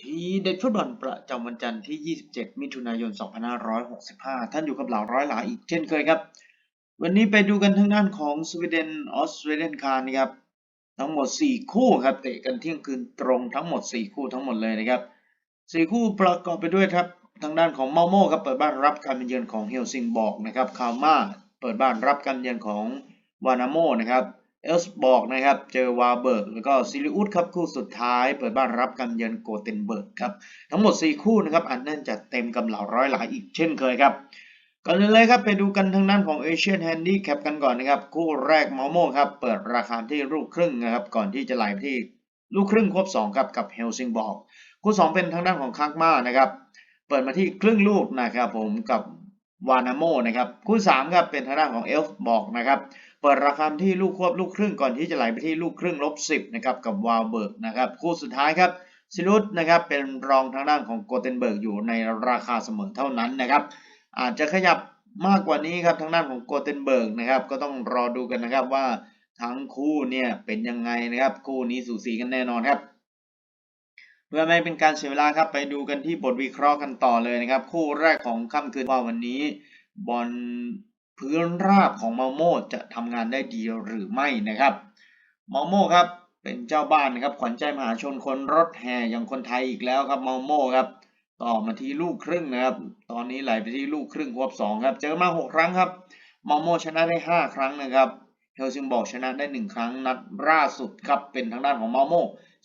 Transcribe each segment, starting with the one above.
ทีเด็ดฟุตบอลประจำวันจันทร์ที่ 27 มิถุนายน 2565 ท่านอยู่กับเหล่าร้อยหลาอีกเช่นเคยครับ วันนี้ไปดูกันทางด้านของสวีเดนออสเตรเลียนคาร์นะครับ ทั้งหมด 4 คู่ครับ เตะกันเที่ยงคืนตรงทั้งหมด 4 คู่ทั้งหมดเลยนะครับ 4 คู่ประกอบไปด้วยครับ ทางด้านของเมาโม่ครับเปิดบ้านรับการเยือนของเฮลซิงบอกนะครับ คาม่าเปิดบ้านรับการเยือนของวานาโมนะครับ เอลส์บอกนะครับ เจอวาเบิร์กแล้วก็ซิลิอุสครับคู่สุดท้ายเปิดบ้านรับการเยือนโกเทนเบิร์กครับ ทั้งหมด 4 คู่นะครับ อันนั่นจะเต็มกับเหล่าร้อยหลายอีกเช่นเคยครับก่อนอื่นเลยครับไปดูกันทางด้านของเอเชียนแฮนดี้แคปกันก่อนนะครับ คู่แรกมาโม่ครับ เปิดราคาที่ลูกครึ่งนะครับ ก่อนที่จะไหลไปที่ลูกครึ่งควบ2ครับกับเฮลซิงบอกคู่ 2 เป็นทางด้านของคากมานะครับ เปิดมาที่ครึ่งลูกนะครับผมกับวานาโมนะครับคู่3ครับเป็นทางด้านของเอลฟ์บอกนะครับ เปิดราคาที่ลูกควบลูกครึ่งก่อนที่จะไหลไปที่ลูกครึ่งลบ10นะครับกับวาลเบิร์กนะครับคู่สุดท้ายครับซิลุสนะครับเป็นรองทางด้านของโกเทนเบิร์กอยู่ในราคาเสมอเท่านั้นนะครับอาจจะขยับมากกว่านี้ครับทางด้านของโกเทนเบิร์กนะครับก็ต้องรอดูกันนะครับว่าทั้งคู่เนี่ยเป็นยังไงนะครับคู่นี้สูสีกันแน่นอนครับเพื่อไม่เป็นการเสียเวลาครับไปดูกันที่บทวิเคราะห์กันต่อเลยนะครับ คู่แรกของค่ำคืนว่าวันนี้บอล พื้นราบของมาโมจะทำงานได้ดีหรือไม่นะครับมาโมครับเป็นเจ้าบ้านนะครับขวัญใจมหาชนคนรถแห่อย่างคนไทยอีกแล้วครับมาโมครับต่อมาที่ลูกครึ่งนะครับ ตอนนี้ไหลไปที่ลูกครึ่งควบสองครับ เจอมาหกครั้งครับมาโมชนะได้ห้าครั้งนะครับเฮลซิงบอกชนะได้หนึ่งครั้งนัดล่าสุดครับเป็นทางด้านของมาโม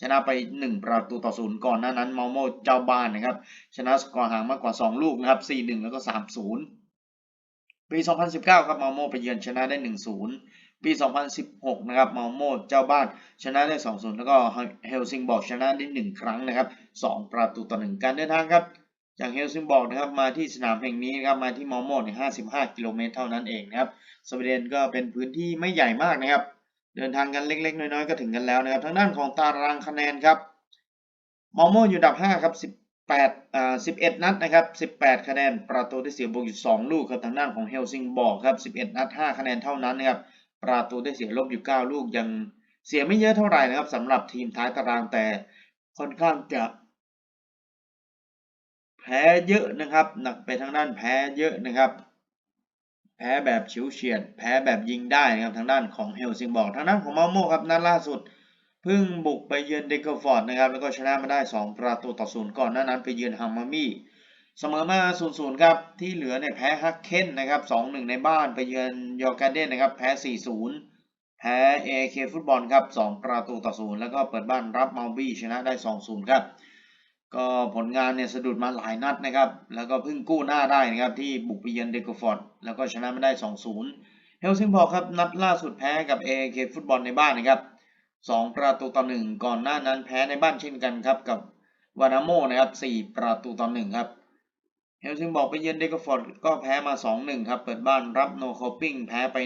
ชนะไปหนึ่งประตูต่อศูนย์ก่อนหน้านั้นมาโมเจ้าบ้านนะครับ ชนะสกอร์ห่างมากกว่าสองลูกนะครับสี่หนึ่งแล้วก็สามศูนย์ ปี 2019 ครับมาโมไปเยือนชนะได้ 1-0 ปี 2016 นะครับมาโมเจ้าบ้านชนะได้ 2-0 แล้วก็เฮลซิงบอกชนะได้ 1 ครั้งนะครับ 2 ประตูต่อ 1 การเดินทางครับ จากเฮลซิงบอกนะครับมาที่สนามแห่งนี้นะครับมาที่มาโมเนี่ย55 กิโลเมตรเท่านั้นเองนะครับ สวีเดนก็เป็นพื้นที่ไม่ใหญ่มากนะครับ เดินทางกันเล็ก ๆ น้อยๆ ก็ถึงกันแล้วนะครับ ทางด้านของตารางคะแนนครับมาโมอยู่อันดับ 5 ครับ 8อ่า11 นัดนะครับ 18 คะแนน ประตูได้เสียบวกอยู่ 2 ลูกครับทางด้านของเฮลซิงบอกครับ 11 นัด 5 คะแนนเท่านั้นนะครับ ประตูได้เสียลบอยู่ 9 ลูก ยังเสียไม่เยอะเท่าไหร่นะครับสำหรับทีมท้ายตารางแต่ค่อนข้างจะแพ้เยอะนะครับ หนักไปทางด้านแพ้เยอะนะครับ แพ้แบบเฉิวเฉียด แพ้แบบยิงได้นะครับทางด้านของเฮลซิงบอกทางด้านของมาโมครับนัดล่าสุด พิ่งบุกไปเยือนเดกฟอร์ดนะครับแล้วก็ชนะมาได้ 2 ประตูต่อศูนย์ก่อนหน้านั้นไปเยือนฮัมมามี่เสมอมา0-0ครับที่เหลือเนี่ยแพ้ฮักเคนนะครับ2-1ในบ้านไปเยือนยอร์การเดนนะครับแพ้4-0แพ้เอเคฟุตบอลครับ2ประตูต่อศูนย์แล้วก็เปิดบ้านรับมาบี้ชนะได้2-0ครับก็ผลงานเนี่ยสะดุดมาหลายนัดนะครับ แล้วก็เพิ่งกู้หน้าได้นะครับที่บุกไปเยือนเดกฟอร์ดแล้วก็ชนะมาได้2-0เฮลซิงพอร์ครับนัดล่าสุดแพ้กับ AAK ฟุตบอลในบ้านนะครับ 2 ประตูต่อ 1 ก่อนหน้านั้นแพ้ในบ้านเช่นกันครับกับวานาโมนะครับ 4 ประตูต่อ 1 ครับเฮลซิงบอกไปเยือนเดกฟอร์ดก็แพ้มา 2-1 ครับ เปิดบ้านรับโนโคปิ้งแพ้ไป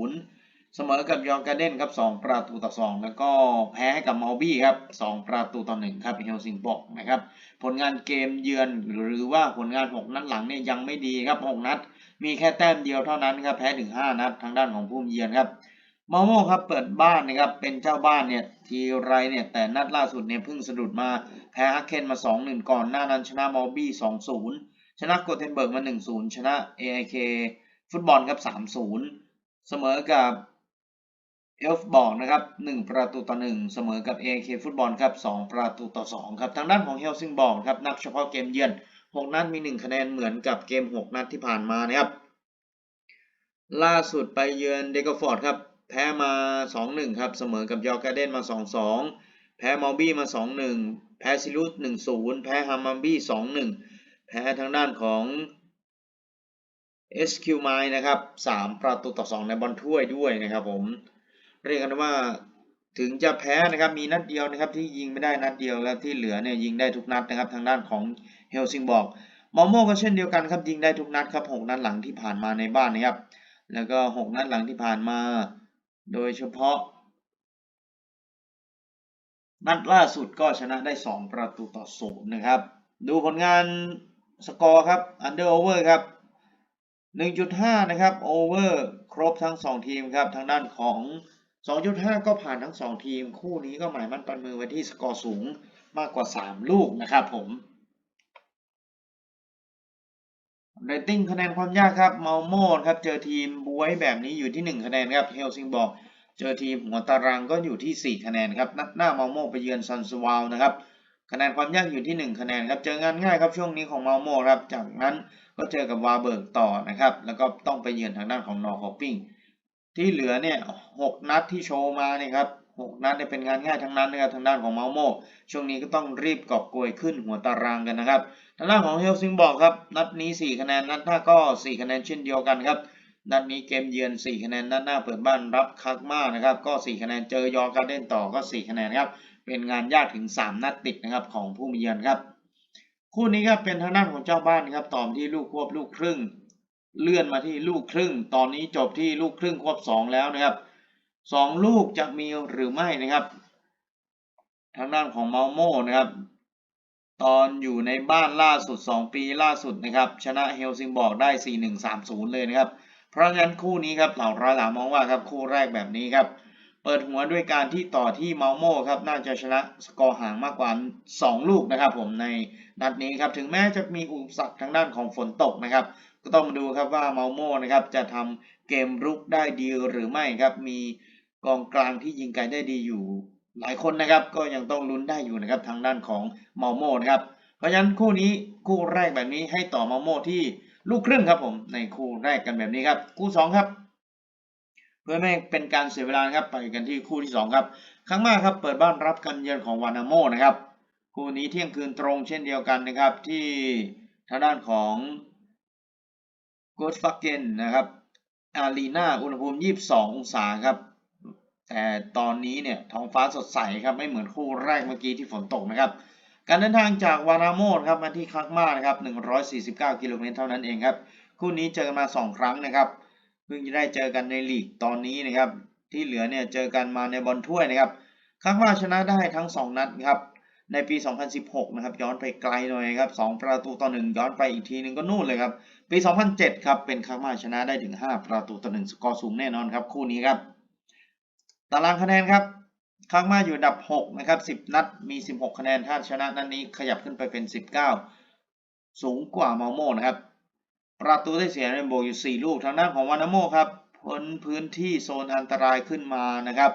1-0 เสมอกับยองการเดนครับ 2 ประตูต่อ 2 แล้วก็แพ้ให้กับมาลบี้ครับ 2 ประตูต่อ 1 ครับเฮลซิงบอกนะครับ ผลงานเกมเยือนหรือว่าผลงาน 6 นัดหลังเนี่ยยังไม่ดีครับ 6 นัด มีแค่แต้มเดียวเท่านั้นครับ แพ้ถึง 5 นัดทางด้านของผู้เยือนครับ มาโม่ครับเปิดบ้านนะครับเป็นเจ้าบ้านเนี่ยทีไรเนี่ยแต่นัดล่าสุดเนี่ยเพิ่งสะดุดมาแพ้ฮักเคนมา 2-1 ก่อนหน้านั้นชนะมอลบี้ 2-0 ชนะโกเทนเบิร์กมา 1-0 ชนะ AIK ฟุตบอลครับ 3-0 เสมอกับเอลฟ์บอกนะครับ 1 ประตูต่อ 1 เสมอกับ AIK ฟุตบอลครับ 2 ประตูต่อ 2 ครับ ทางด้านของเฮลซิงบอกครับนับเฉพาะเกมเยือน 6 นัดมี 1 คะแนนเหมือนกับเกม 6 นัดที่ผ่านมานะครับล่าสุดไปเยือนเดกฟอร์ดครับ แพ้มา 2-1 ครับ เสมอกับยอร์กาเดนมา 2-2 แพ้มอลบี้มา 2-1 แพ้ซิลุส1-0 แพ้ฮัมมัมบี้ 2-1 แพ้ทางด้านของ SQ ไมนะครับ 3 ประตูต่อ 2 ในบอลถ้วยด้วยนะครับผม เรียกกันว่าถึงจะแพ้นะครับ มีนัดเดียวนะครับที่ยิงไม่ได้นัดเดียวแล้วที่เหลือเนี่ยยิงได้ทุกนัดนะครับ ทางด้านของเฮลซิงบอกมอโมก็เช่นเดียวกันครับยิงได้ทุกนัดครับ 6 นัดหลังที่ผ่านมาในบ้านนะครับ แล้วก็ 6 นัดหลังที่ผ่านมา โดยเฉพาะ นัดล่าสุดก็ชนะได้ 2 ประตูต่อศูนย์นะครับ ดูผลงานสกอร์ครับ under over ครับ 1.5 นะครับโอเวอร์ครบทั้ง 2 ทีมครับ ทางด้านของ 2.5 ก็ผ่านทั้ง 2 ทีม คู่นี้ก็หมายมั่นปันมือไว้ที่สกอร์สูงมากกว่า 3 ลูกนะครับผม เรตติ้งคะแนนความยากครับเมาโมครับเจอทีมบวยแบบนี้อยู่ที่ 1 คะแนนครับเฮลซิงบอกเจอทีมหัวตารางก็อยู่ที่ 4 คะแนนครับนัดหน้าเมาโมไปเยือนซันสวาลนะครับคะแนนความยากอยู่ที่ 1 คะแนนครับเจองานง่ายครับช่วงนี้ของเมาโมครับจากนั้นก็เจอกับวาเบิร์กต่อนะครับแล้วก็ต้องไปเยือนทางด้านของนอร์คอปปิ้งที่เหลือเนี่ยหกนัดที่โชว์มาเนี่ยครับหกนัดเนี่ยเป็นงานง่ายทั้งนั้นนะครับทางด้านของเมาโมช่วงนี้ก็ต้องรีบกอบโกยขึ้นหัวตารางกันนะครับางด้านของเฮลซิงบอกครับ นัดนี้ 4 คะแนน นัดหน้าก็ 4 คะแนนเช่นเดียวกันครับ นัดนี้เกมเยือน 4 คะแนน นัดหน้าเปิดบ้านรับคักมานะครับ ก็ 4 คะแนน เจอยอร์การ์เด้นต่อก็ 4 คะแนนครับ เป็นงานยากถึง 3 นัดติดนะครับของผู้มีเยือนครับ คู่นี้ครับเป็นทางด้านของเจ้าบ้านครับต่อมที่ลูกควบลูกครึ่ง เลื่อนมาที่ลูกครึ่ง ตอนนี้จบที่ลูกครึ่งควบ 2 แล้วนะครับ 2 ลูกจะมีหรือไม่นะครับ ทางด้านของเมาโมนะครับ ตอนอยู่ในบ้านล่าสุด 2 ปีล่าสุดนะครับ ชนะเฮลซิงบอร์กได้ 4-1-3-0 เลยนะครับ เพราะฉะนั้นคู่นี้ครับเหล่าร้อยหลามองว่าครับคู่แรกแบบนี้ครับ เปิดหัวด้วยการที่ต่อที่เมาโม่ครับน่าจะชนะสกอร์ห่างมากกว่า 2 ลูกนะครับผมในนัดนี้ครับถึงแม้จะมีอุปสรรคทางด้านของฝนตกนะครับ ก็ต้องมาดูครับว่าเมาโม่นะครับจะทำเกมรุกได้ดีหรือไม่ครับมีกองกลางที่ยิงไกลได้ดีอยู่ หลายคนนะครับก็ยังต้องลุ้นได้อยู่นะครับทางด้านของเมาโมนะครับ เพราะฉะนั้นคู่นี้คู่แรกแบบนี้ให้ต่อเมาโมที่ลูกครึ่งครับผมในคู่แรกกันแบบนี้ครับ คู่สองครับ เพื่อไม่ให้เป็นการเสียเวลาครับไปกันที่คู่ที่สองครับครั้งมาครับเปิดบ้านรับกันเยือนของวานาโมนะครับคู่นี้เที่ยงคืนตรงเช่นเดียวกันนะครับที่ทางด้านของโกดฟักเกนนะครับอารีนาอุณหภูมิ 22 องศาครับ แต่ตอนนี้เนี่ยท้องฟ้าสดใสครับไม่เหมือนคู่แรกเมื่อกี้ที่ฝนตกนะครับ การเดินทางจากวานาโมครับมาที่คักมานะครับ149 กิโลเมตรเท่านั้นเองครับ คู่นี้เจอกันมา 2 ครั้งนะครับ เพิ่งจะได้เจอกันในลีกตอนนี้นะครับ ที่เหลือเนี่ยเจอกันมาในบอลถ้วยนะครับคักมาชนะได้ทั้ง 2 นัดครับ ในปี 2016 นะครับ ย้อนไปไกลหน่อยครับ 2 ประตูต่อ 1 ย้อนไปอีกทีหนึ่งก็นู่นเลยครับ ปี 2007 ครับ เป็นคักมาชนะได้ถึง 5 ประตูต่อ 1 สกอร์สูงแน่นอนครับ คู่นี้ครับ ตารางคะแนนครับคักมาอยู่ดับ 6 นะครับ 10 นัดมี 16 คะแนน ถ้าชนะนัดนนี้ขยับขึ้นไปเป็น 19 สูงกว่าเมาโมนะครับ ประตูได้เสียในโบกอยู่ 4 ลูก ทางด้านของวานาโมครับพ้นพื้นที่โซนอันตรายขึ้นมานะครับ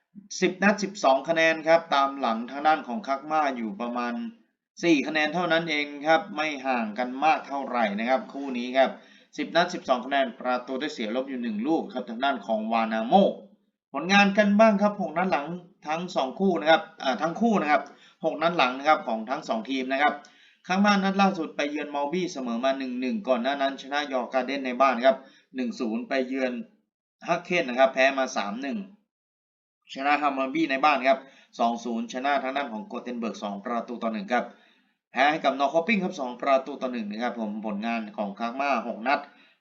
10 นัด 12 คะแนนครับ ตามหลังทางด้านของคักมาอยู่ประมาณ 4 คะแนนเท่านั้นเองครับ ไม่ห่างกันมากเท่าไหร่นะครับ คู่นี้ครับ 10 นัด 12 คะแนน ประตูได้เสียลบอยู่ 1 ลูกครับ ทางด้านของวานาโม ผลงานกันบ้างครับ 6 นัดหลังทั้ง 2 คู่นะครับอ่าทั้งคู่นะครับ 6 นัดหลังนะครับของทั้ง 2 ทีมนะครับข้างบ้านนัดล่าสุดไปเยือนมอลบี้เสมอมา 1-1 ก่อนหน้านั้นชนะยอร์การ์เด้นในบ้านครับ 1-0 ไปเยือนฮักเคนนะครับ แพ้มา 3-1 ชนะฮัมเมอร์บี้ในบ้านครับ 2-0 ชนะทางด้านของโกเทนเบิร์ก 2 ประตูต่อ 1 ครับ แพ้ให้กับนอร์คอปปิ้งครับ 2 ประตูต่อ 1 นะครับผมผลงานของคางมา 6 นัด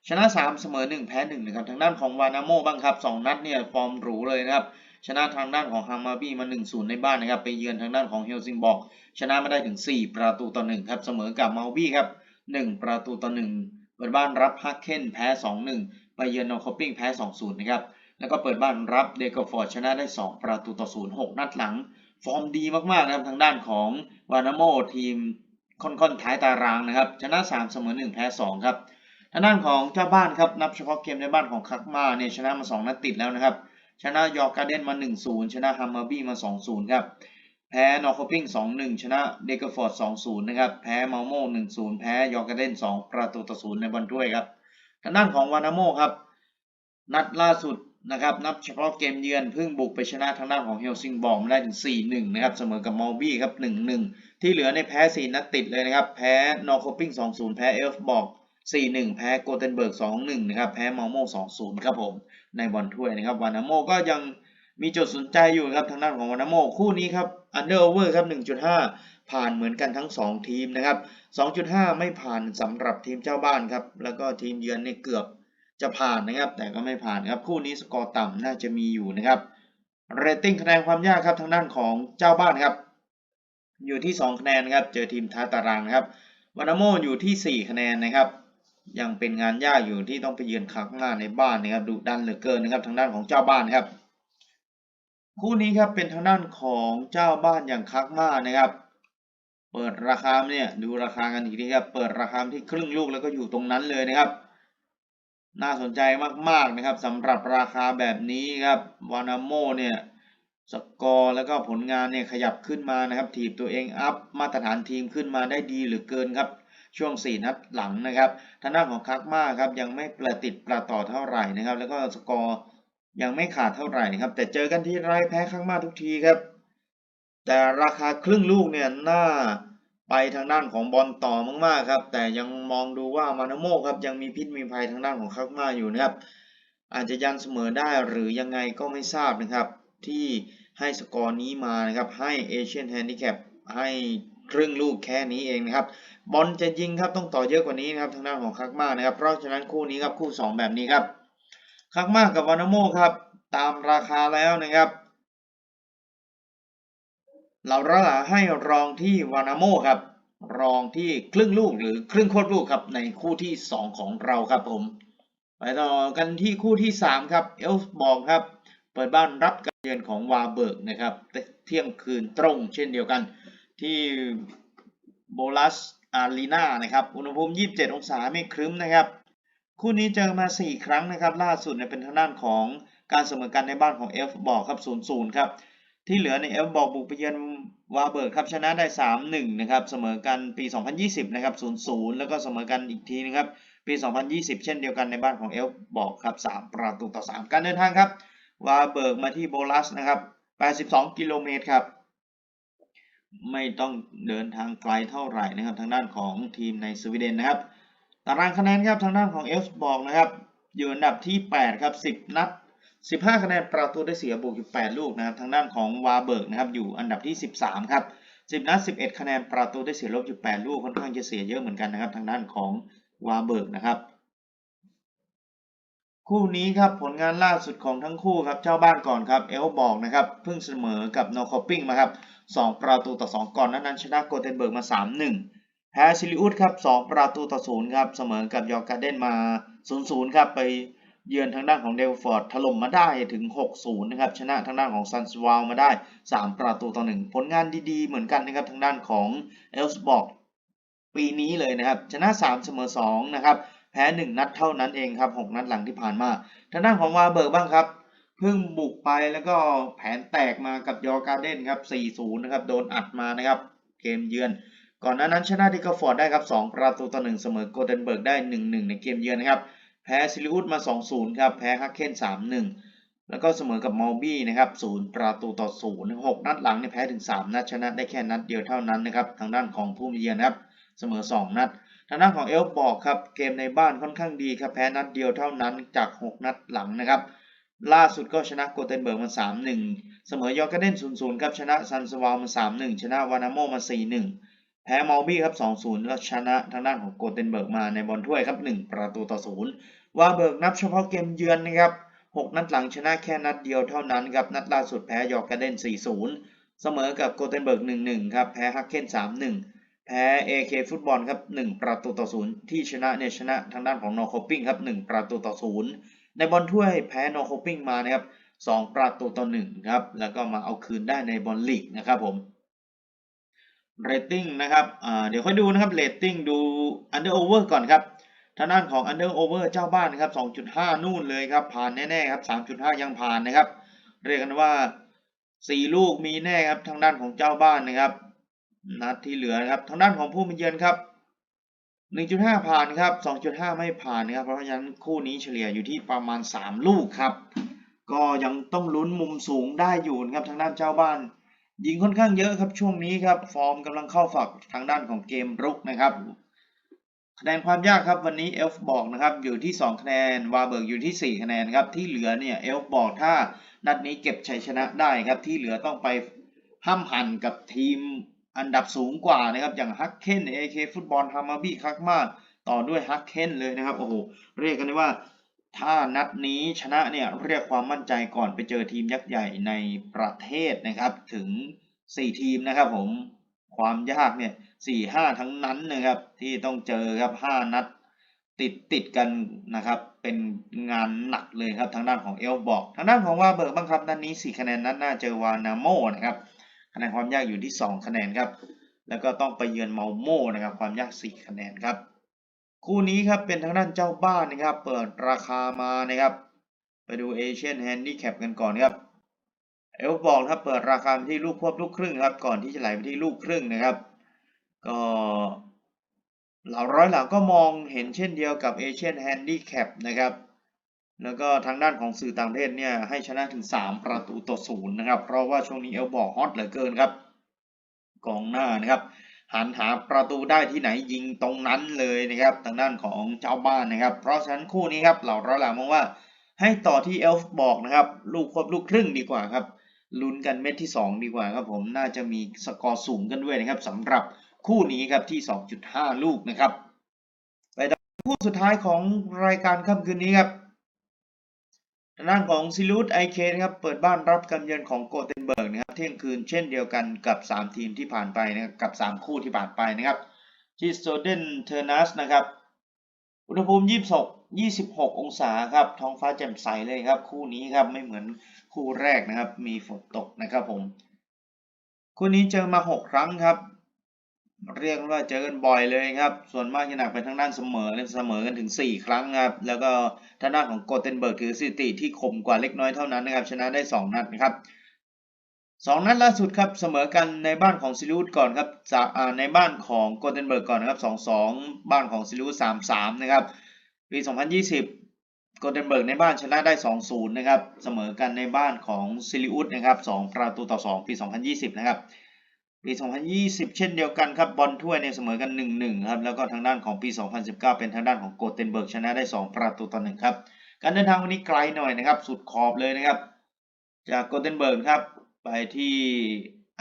ชนะ 3 เสมอ 1 แพ้1นะครับทางด้านของวานาโมบ้างครับ2นัดเนี่ยฟอร์มหรูเลยนะครับชนะทางด้านของฮัมเมอร์บี้มา 1-0 ในบ้านนะครับไปเยือนทางด้านของเฮลซิงบอร์กชนะมาได้ถึง 4 ประตูต่อ1ครับเสมอกับมาบี้ครับ 1 ประตูต่อ1เปิดบ้านรับฮักเคนแพ้ 2-1 ไปเยือนนอร์คอปปิ้งแพ้ 2-0 นะครับแล้วก็เปิดบ้านรับเดกฟอร์ดชนะได้ 2 ประตูต่อ0 6 นัดหลัง ฟอร์มดีมากๆนะครับทางด้านของวานาโมทีมค่อนๆท้ายตารางนะครับชนะ 3 เสมอ 1 แพ้ 2 ครับ ทางด้านของเจ้าบ้านครับนับเฉพาะเกมในบ้านของคักมาเนี่ยชนะมา 2 นัดติดแล้วนะครับชนะยอร์การ์เดนมา 1-0 ชนะฮัมเมอร์บี้มา 2-0 ครับ แพ้นอร์คอปปิ้ง 2-1 ชนะเดกฟอร์ด 2-0 นะครับ แพ้มาโม1-0 แพ้ยอร์การ์เดน 2 ประตูต่อ 0 ในบอลถ้วยครับ ทางด้านของวานาโมครับ นัดล่าสุดนะครับ นับเฉพาะเกมเยือนเพิ่งบุกไปชนะทางด้านของเฮลซิงบอร์กมาได้ถึง 4-1 นะครับ เสมอกับมอลบี้ครับ 1-1 ที่เหลือในแพ้ 4 นัดติดเลยนะครับ แพ้นอร์คอปปิ้ง 2-0 แพ้เอลฟ์บอร์ก 4-1 แพ้โกเทนเบิร์ก 2-1 นะครับ แพ้มาโม2-0 ครับผม ในบอลถ้วยนะครับ วานาโมก็ยังมีจุดสนใจอยู่ครับทางด้านของวานาโมคู่นี้ครับ อันเดอร์โอเวอร์ครับ 1.5 ผ่านเหมือนกันทั้ง 2 ทีมนะครับ 2.5 ไม่ผ่านสำหรับทีมเจ้าบ้านครับ แล้วก็ทีมเยือนเนี่ยเกือบจะผ่านนะครับ แต่ก็ไม่ผ่านครับ คู่นี้สกอร์ต่ำน่าจะมีอยู่นะครับ เรตติ้งคะแนนความยากครับทางด้านของเจ้าบ้านครับ อยู่ที่ 2 คะแนนครับ เจอทีมท้าตารางนะครับวานาโมอยู่ที่ 4 คะแนนนะครับ ยังเป็นงานยากอยู่ที่ต้องไปเยือนคักมาในบ้านนะครับดุดันเหลือเกินนะครับ ทางด้านของเจ้าบ้านครับ คู่นี้ครับเป็นทางด้านของเจ้าบ้านอย่างคักมานะครับ เปิดราคาเนี่ยดูราคากันอีกทีครับเปิดราคาที่ครึ่งลูกแล้วก็อยู่ตรงนั้นเลยนะครับ น่าสนใจมากๆนะครับสำหรับราคาแบบนี้ครับวานาโมเนี่ยสกอร์แล้วก็ผลงานเนี่ยขยับขึ้นมานะครับ ถีบตัวเองอัพมาตรฐานทีมขึ้นมาได้ดีเหลือเกินครับ ช่วง 4 นัดหลังนะครับทางด้านของคักมาครับยังไม่ประติดประต่อเท่าไหร่นะครับ แล้วก็สกอร์ยังไม่ขาดเท่าไหร่นะครับ แต่เจอกันที่ไรแพ้คักมาทุกทีครับ แต่ราคาครึ่งลูกเนี่ยน่าไปทางด้านของบอลต่อมากๆครับ แต่ยังมองดูว่ามานาโมครับยังมีพิษมีภัยทางด้านของคักมาอยู่นะครับ อาจจะยันเสมอได้หรือยังไงก็ไม่ทราบนะครับ ที่ให้สกอร์นี้มานะครับ ให้เอเชียนแฮนดิแคปให้ ครึ่งลูกแค่นี้เองนะครับบอลจะยิงครับต้องต่อเยอะกว่านี้นะครับทางด้านของคักมานะครับ เพราะฉะนั้นคู่นี้ครับคู่ 2 แบบนี้ครับคักมากับวานาโมครับ ตามราคาแล้วนะครับเราระลาให้รองที่วานาโมครับ รองที่ครึ่งลูกหรือครึ่งโคตรลูกครับในคู่ที่ 2 ของเราครับผมไปต่อกันที่คู่ที่ 3 ครับเอลส์บอกครับ เปิดบ้านรับการเยือนของวาเบิร์กนะครับเที่ยงคืนตรงเช่นเดียวกัน ที่โบลัสอารีนานะครับอุณหภูมิ 27 องศาไม่ครึ้มนะครับ คู่นี้เจอมา 4 ครั้งนะครับ ล่าสุดเนี่ยเป็นทางด้านของการเสมอกันในบ้านของเอฟบอกครับ 0-0 ครับ ที่เหลือในเอฟบอกบุกไปเยือนวาเบิร์กครับชนะได้ 3-1 นะครับ เสมอกันปี 2020 นะครับ 0-0 แล้วก็เสมอกันอีกทีนะครับปี 2020 เช่นเดียวกันในบ้านของเอฟบอกครับ 3 ประตูต่อ 3 การเดินทางครับวาเบิร์กมาที่โบลัสนะครับ 82 กิโลเมตรครับ ไม่ต้องเดินทางไกลเท่าไหร่นะครับทางด้านของทีมในสวีเดนนะครับ ตารางคะแนนครับทางด้านของเอฟบอกนะครับ อยู่อันดับที่ 8 ครับ 10 นัด 15 คะแนนประตูได้เสียบวกอยู่8ลูกนะครับ ทางด้านของวาเบิร์กนะครับอยู่อันดับที่ 13 ครับ 10 นัด 11 คะแนนประตูได้เสียลบอยู่8ลูกค่อนข้างจะเสียเยอะเหมือนกันนะครับ ทางด้านของวาเบิร์กนะครับคู่นี้ครับผลงานล่าสุดของทั้งคู่ครับเจ้าบ้านก่อนครับเอลบอกนะครับเพิ่งเสมอกับโนคอปปิ้งมาครับ 2 ประตูต่อ 2 ก่อนนั้นชนะโกเทนเบิร์กมา 3-1 แพ้ซิลิอุสครับ 2 ประตูต่อ 0 ครับ เสมอกับยอร์การ์เดนมา 0-0 ครับ ไปเยือนทางด้านของเดลฟอร์ดถล่มมาได้ถึง 6-0 นะครับ ชนะทางด้านของซันสวาลมาได้ 3 ประตูต่อ 1 ผลงานดีๆ เหมือนกันนะครับทางด้านของเอลส์บอกปีนี้เลยนะครับ ชนะ 3 เสมอ 2 นะครับ แพ้ 1 นัดเท่านั้นเองครับ 6 นัดหลังที่ผ่านมา ทางด้านของวาเบิร์กบ้างครับ เพิ่งบุกไปแล้วก็แผนแตกมากับยอร์การ์เดนครับ 4-0 นะครับ โดนอัดมานะครับ เกมเยือน ก่อนหน้านั้นชนะดิกาฟอร์ดได้ครับ 2 ประตูต่อ 1 เสมอโกลเทนเบิร์กได้ 1-1 ในเกมเยือนนะครับ แพ้ซิลิอุสมา 2-0 ครับ แพ้ฮักเคน3-1 แล้วก็เสมอกับมอลบี้นะครับ 0 ประตูต่อ 0 6 นัดหลังเนี่ยแพ้ถึง 3 นัดชนะได้แค่นัดเดียวเท่านั้นนะครับ ทางด้านของผู้มีเยือนครับ เสมอ 2 นัด ทางด้านของเอลบอกครับ เกมในบ้านค่อนข้างดีครับ แพ้นัดเดียวเท่านั้นจาก 6 นัดหลังนะครับ ล่าสุดก็ชนะโกเทนเบิร์กมา 3-1 เสมอยอร์การ์เดน 0-0 ครับ ชนะซันสวาลมา 3-1 ชนะวานาโมมา 4-1 แพ้มอลบี้ครับ 2-0 แล้วชนะทางด้านของโกเทนเบิร์กมาในบอลถ้วยครับ 1 ประตูต่อ 0 วาเบิร์กนับเฉพาะเกมเยือนนะครับ 6 นัดหลังชนะแค่นัดเดียวเท่านั้นครับ นัดล่าสุดแพ้ยอร์การ์เดน 4-0 เสมอกับโกเทนเบิร์ก 1-1 ครับ แพ้ฮักเคน3-1 แพ้ AK ฟุตบอลครับ 1 ประตูต่อ 0 ที่ชนะเนี่ยชนะทางด้านของนอร์คอปปิ้งครับ 1 ประตูต่อ 0 ในบอลถ้วยแพ้นอร์คปิ้งมานะครับ2ประตูต่อ1ครับ แล้วก็มาเอาคืนได้ในบอลลีกนะครับผมเรตติ้งนะครับเดี๋ยวค่อยดูนะครับเรตติ้งดู under over ก่อนครับทางด้านของ under over เจ้าบ้านนะครับ 2.5 นู่นเลยครับ ผ่านแน่ๆครับ 3.5 ยังผ่านนะครับ เรียกกันว่า 4 ลูกมีแน่ครับ ทางด้านของเจ้าบ้านนะครับ นัดที่เหลือนะครับ ทางด้านของผู้มาเยือนครับ 1.5 ผ่านครับ 2.5 ไม่ผ่านนะครับ เพราะฉะนั้นคู่นี้เฉลี่ยอยู่ที่ประมาณ 3 ลูกครับ ก็ยังต้องลุ้นมุมสูงได้อยู่นะครับทางด้านเจ้าบ้าน ยิงค่อนข้างเยอะครับช่วงนี้ครับ ฟอร์มกำลังเข้าฝักทางด้านของเกมรุกนะครับ คะแนนความยากครับวันนี้เอลฟ์บอกนะครับอยู่ที่ 2 คะแนน วาเบิร์กอยู่ที่ 4 คะแนนครับ ที่เหลือเนี่ยเอลฟ์บอกถ้านัดนี้เก็บชัยชนะได้ครับ ที่เหลือต้องไปห้ามหันกับทีม อันดับสูงกว่านะครับ อย่างฮักเคนเอเคฟุตบอลฮามาบี้คักมาต่อด้วยฮักเคนเลยนะครับ โอ้โห เรียกกันได้ว่าถ้านัดนี้ชนะเนี่ยเรียกความมั่นใจก่อนไปเจอทีมยักษ์ใหญ่ในประเทศนะครับ ถึง 4 ทีมนะครับผมความยากเนี่ยสี่ห้าทั้งนั้นนะครับ ที่ต้องเจอครับห้านัด ติดติดกันนะครับ เป็นงานหนักเลยครับทางด้านของเอลบอก ทางด้านของว่าเบิร์กบ้างครับนัดนี้4คะแนนนัดหน้าเจอวานาโมนะครับ คะแนนความยากอยู่ที่ 2 คะแนนครับ แล้วก็ต้องไปเยือนเมาโม่นะครับ ความยาก 4 คะแนนครับ คู่นี้ครับเป็นทางด้านเจ้าบ้านนะครับ เปิดราคามานะครับ ไปดูเอเชียนแฮนดี้แคปกันก่อนครับ เอลบอกครับเปิดราคาที่ลูกควบลูกครึ่งครับ ก่อนที่จะไหลไปที่ลูกครึ่งนะครับ ก็เหล่าร้อยหลังก็มองเห็นเช่นเดียวกับเอเชียนแฮนดี้แคปนะครับ แล้วก็ทางด้านของสื่อต่างประเทศเนี่ยให้ชนะถึง 3 ประตูต่อศูนย์นะครับ เพราะว่าช่วงนี้เอลบอกฮอตเหลือเกินครับกองหน้านะครับ หันหาประตูได้ที่ไหนยิงตรงนั้นเลยนะครับ ทางด้านของเจ้าบ้านนะครับ เพราะฉะนั้นคู่นี้ครับเหล่าร้อยหลังมองว่าให้ต่อที่เอลฟ์บอกนะครับ ลูกควบลูกครึ่งดีกว่าครับลุ้นกันเม็ดที่ 2 ดีกว่าครับผมน่าจะมีสกอร์สูงกันด้วยนะครับสำหรับคู่นี้ครับที่ 2.5 ลูกนะครับไปต่อคู่สุดท้ายของรายการค่ำคืนนี้ครับ ด้านของซิลูดไอเคนะครับเปิดบ้านรับการเยือนของโกเทนเบิร์กนะครับเที่ยงคืนเช่นเดียวกันกับ 3 ทีมที่ผ่านไปนะครับกับ 3 คู่ที่ผ่านไปนะครับที่สโตเดนเทอร์นัสนะครับอุณหภูมิ 26 26 องศาครับท้องฟ้าแจ่มใสเลยครับ คู่นี้ครับไม่เหมือนคู่แรกนะครับ มีฝนตกนะครับผม คู่นี้เจอมา 6 ครั้งครับ เรียกว่าเจอกันบ่อยเลยครับ ส่วนมากจะหนักไปทางด้านเสมอเสมอกันถึง 4 ครั้งครับ แล้วก็ทางด้านของโกเทนเบิร์กถือสถิติที่คมกว่าเล็กน้อยเท่านั้นนะครับชนะได้ 2 นัดนะครับสองนัดล่าสุดครับเสมอกันในบ้านของซิลูดก่อนครับจากในบ้านของโกเทนเบิร์กก่อนนะครับ 2-2 บ้านของซิลูด3-3 นะครับปี 2020 โกเทนเบิร์กในบ้านชนะได้ 2-0 นะครับ เสมอกันในบ้านของซิลิอุสนะครับ 2 ประตูต่อ 2 ปี 2020 นะครับ ปี 2020 เช่นเดียวกันครับบอลถ้วยเนี่ยเสมอกัน 1-1 ครับ แล้วก็ทางด้านของปี 2019 เป็นทางด้านของโกเทนเบิร์กชนะได้ 2 ประตูต่อ1ครับ การเดินทางวันนี้ไกลหน่อยนะครับ สุดขอบเลยนะครับ จากโกเทนเบิร์กครับ ไปที่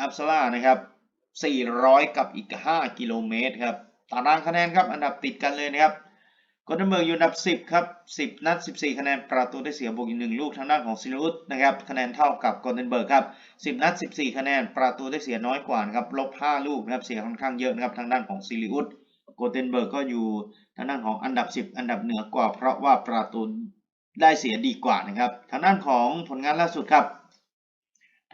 อัปซาลานะครับ 400 กับอีก 5 กิโลเมตรครับ ตารางคะแนนครับ อันดับติดกันเลยนะครับ โกเทนเบิร์กอยู่อันดับ 10 ครับ 10 นัด 14 คะแนนประตูได้เสียบวกอีก1ลูกทางด้านของซิลูสนะครับคะแนนเท่ากับโกเทนเบิร์กครับ 10 นัด 14 คะแนนประตูได้เสียน้อยกว่านะครับลบ 5 ลูกนะครับเสียค่อนข้างเยอะนะครับทางด้านของซิลิอุสโกเทนเบิร์กก็อยู่ทางด้านของอันดับ 10 อันดับเหนือกว่า เพราะว่าประตูได้เสียดีกว่านะครับทางด้านของผลงานล่าสุดครับ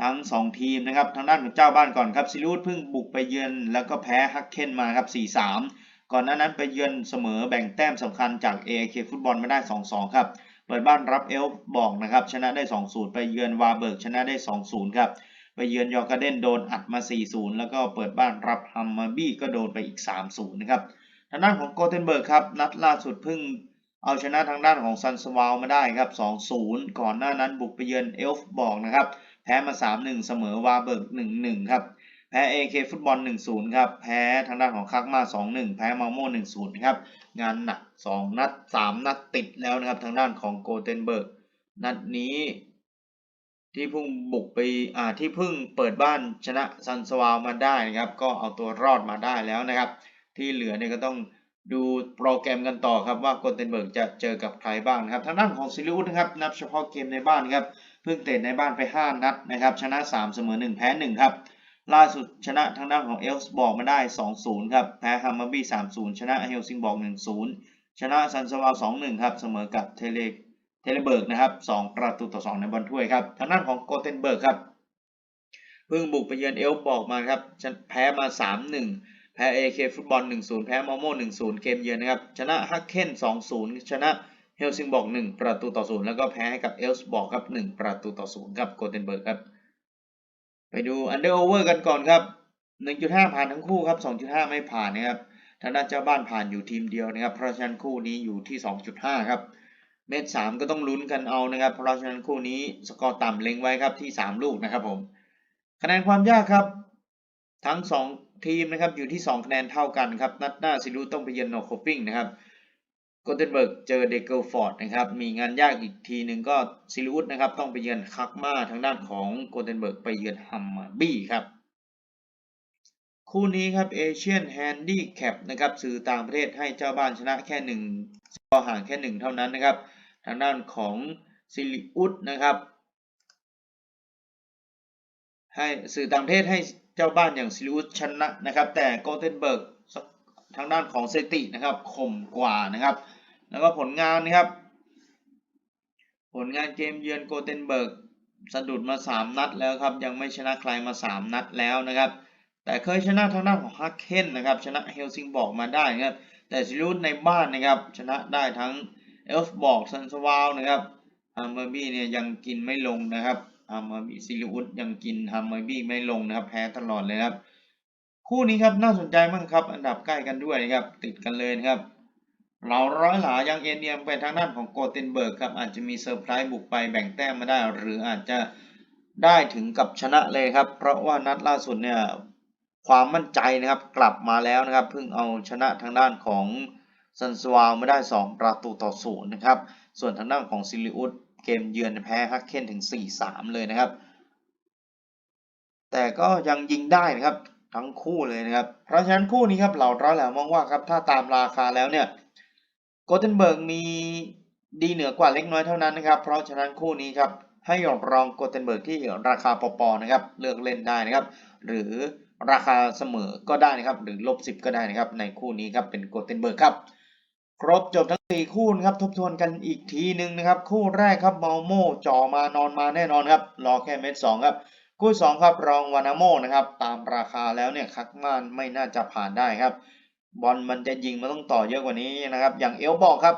ทั้ง 2 ทีมนะครับทางด้านของเจ้าบ้านก่อนครับซิลูสเพิ่งบุกไปเยือนแล้วก็แพ้ฮักเคนมาครับ 4-3 ก่อนหน้านั้นไปเยือนเสมอแบ่งแต้มสำคัญจาก AIK ฟุตบอลมาได้ 2-2 ครับ เปิดบ้านรับเอลบอกนะครับ ชนะได้ 2-0 ไปเยือนวาเบิร์กชนะได้ 2-0 ครับ ไปเยือนยอร์กาเดนโดนอัดมา 4-0 แล้วก็เปิดบ้านรับฮัมมาบี้ก็โดนไปอีก 3-0 นะครับ ทางด้านของโกเทนเบิร์กครับ นัดล่าสุดเพิ่งเอาชนะทางด้านของซันสวาลมาได้ครับ 2-0 ก่อนหน้านั้นบุกไปเยือนเอลฟ์บอกนะครับ แพ้มา 3-1 เสมอวาเบิร์ก 1-1 ครับ แพ้ AK ฟุตบอล 1-0 ครับ แพ้ทางด้านของคักมา 2-1 แพ้มาโม่1-0ครับ งานหนัก 2 นัด 3 นัดติดแล้วนะครับ ทางด้านของโกเทนเบิร์ก นัดนี้ ที่เพิ่งบุกไป อ่า ที่เพิ่งเปิดบ้านชนะซันสวาลมาได้นะครับ ก็เอาตัวรอดมาได้แล้วนะครับ ที่เหลือเนี่ยก็ต้องดูโปรแกรมกันต่อครับว่าโกเทนเบิร์กจะเจอกับใครบ้างนะครับ ทางด้านของซิลิอุสนะครับ นับเฉพาะเกมในบ้านครับ เพิ่งเตะในบ้านไป 5 นัดนะครับ ชนะ 3 เสมอ 1 แพ้ 1 ครับ ล่าสุดชนะทางด้านของเอลส์บอกมาได้ 2-0 ครับ แพ้ฮัมมาบี้ 3-0 ชนะเฮลซิงบอก 1-0 ชนะซันสวาล2-1 ครับ เสมอกับเทเลเทเลเบิร์กนะครับ 2 ประตูต่อ 2 ในบอลถ้วยครับ ทางด้านของโกเทนเบิร์กครับ เพิ่งบุกไปเยือนเอลบอกมาครับ แพ้มา 3-1 แพ้ AK ฟุตบอล 1-0 แพ้มาโม่1-0 เกมเยือนนะครับ ชนะฮักเคน 2-0 ชนะเฮลซิงบอก 1 ประตูต่อ 0 แล้วก็แพ้ให้กับเอลส์บอกครับ 1 ประตูต่อ 0 ครับโกเทนเบิร์กครับ ไปดูอันเดอร์โอเวอร์กันก่อนครับ1.5 ผ่านทั้งคู่ครับ 2.5 ไม่ผ่านนะครับทางด้านเจ้าบ้านผ่านอยู่ทีมเดียวนะครับ เพราะฉะนั้นคู่นี้อยู่ที่ 2.5 ครับ เมตร3ก็ต้องลุ้นกันเอานะครับ เพราะฉะนั้นคู่นี้สกอร์ต่ำเล็งไว้ครับที่ 3 ลูกนะครับผม คะแนนความยากครับ ทั้ง 2 ทีมนะครับอยู่ที่ 2 คะแนนเท่ากันครับ นัดหน้าซิลูต้องไปเยือนโนโคปิงนะครับ โกเทนเบิร์กเจอเดเกิลฟอร์ดนะครับ มีงานยากอีกทีหนึ่งก็ซิลูสนะครับ ต้องไปเยือนคักมาทางด้านของโกเทนเบิร์กไปเยือนฮัมมาบี้ครับ คู่นี้ครับเอเชียนแฮนดี้แคปนะครับสื่อต่างประเทศให้เจ้าบ้านชนะแค่หนึ่งกอห่างแค่หนึ่งเท่านั้นนะครับ ทางด้านของซิลิอุสนะครับ ให้สื่อต่างประเทศให้เจ้าบ้านอย่างซิลิอุสชนะนะครับ แต่โกเทนเบิร์ก ทางด้านของเซตินะครับข่มกว่านะครับ แล้วก็ผลงานนะครับ ผลงานเกมเยือนโกเทนเบิร์กสะดุดมา 3 นัดแล้วครับ ยังไม่ชนะใครมา 3 นัดแล้วนะครับ แต่เคยชนะทางด้านของฮักเคนนะครับ ชนะเฮลซิงบอกมาได้นะครับ แต่ซิลูดในบ้านนะครับ ชนะได้ทั้งเอลฟ์บอกซันสวาลนะครับฮัมเมอร์บี้เนี่ยยังกินไม่ลงนะครับฮัมเมอร์บี้ซิลูดยังกินฮัมเมอร์บี้ไม่ลงนะครับ แพ้ตลอดเลยครับ คู่นี้ครับน่าสนใจมากครับ อันดับใกล้กันด้วยนะครับ ติดกันเลยนะครับ เราร้อยหลายังเอ็นเอียงไปทางด้านของโกเทนเบิร์กครับอาจจะมีเซอร์ไพรส์บุกไปแบ่งแต้มมาได้ หรืออาจจะได้ถึงกับชนะเลยครับ เพราะว่านัดล่าสุดเนี่ยความมั่นใจนะครับกลับมาแล้วนะครับเพิ่งเอาชนะทางด้านของซันสวาลมาได้ 2 ประตูต่อศูนย์นะครับ ส่วนทางด้านของซิลิอุสเกมเยือนแพ้ฮักเคนถึง 4-3 เลยนะครับ แต่ก็ยังยิงได้นะครับ ทั้งคู่เลยนะครับ เพราะฉะนั้นคู่นี้ครับเราร้อยแหลมมองว่าครับถ้าตามราคาแล้วเนี่ยโกเทนเบิร์กมีดีเหนือกว่าเล็กน้อยเท่านั้นนะครับ เพราะฉะนั้นคู่นี้ครับให้รองโกเทนเบิร์กที่ราคาปอๆนะครับเลือกเล่นได้นะครับ หรือราคาเสมอก็ได้นะครับหรือลบสิบก็ได้นะครับ ในคู่นี้ครับเป็นโกเทนเบิร์กครับ ครบจบทั้งสี่คู่นะครับทบทวนกันอีกทีหนึ่งนะครับ คู่แรกครับเมาโม่จ่อมานอนมาแน่นอนครับรอแค่เม็ดสองครับ คู่สองครับรองวานาโมนะครับ ตามราคาแล้วเนี่ยคักมานไม่น่าจะผ่านได้ครับ บอลมันจะยิงมันต้องต่อเยอะกว่านี้นะครับ อย่างเอลบอกครับ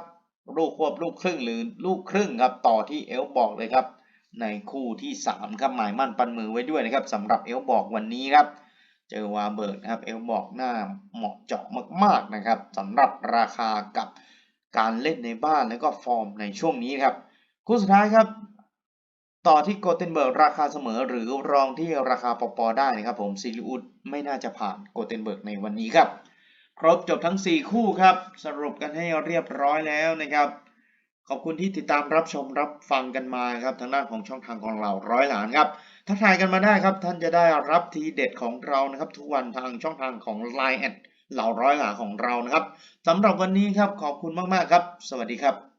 ลูกควบลูกครึ่งหรือลูกครึ่งครับ ต่อที่เอลบอกเลยครับ ในคู่ที่สามครับหมายมั่นปันมือไว้ด้วยนะครับสำหรับเอลบอกวันนี้ครับ เจอวาเบิร์กนะครับเอลบอกหน้าเหมาะเจาะมากๆนะครับสำหรับราคากับการเล่นในบ้านแล้วก็ฟอร์มในช่วงนี้ครับ คู่สุดท้ายครับ ต่อที่โกเทนเบิร์กราคาเสมอหรือรองที่ราคาปอๆได้นะครับผมซิลิอุดไม่น่าจะผ่านโกเทนเบิร์กในวันนี้ครับ ครบจบทั้ง 4 คู่ครับ สรุปกันให้เรียบร้อยแล้วนะครับ ขอบคุณที่ติดตามรับชมรับฟังกันมาครับทางด้านของช่องทางของเราร้อยหลานครับทักทายกันมาได้ครับ ท่านจะได้รับทีเด็ดของเรานะครับ ทุกวันทางช่องทางของ Line แอดเหล่าร้อยหลาของเรานะครับสำหรับวันนี้ครับขอบคุณมากๆครับ สวัสดีครับ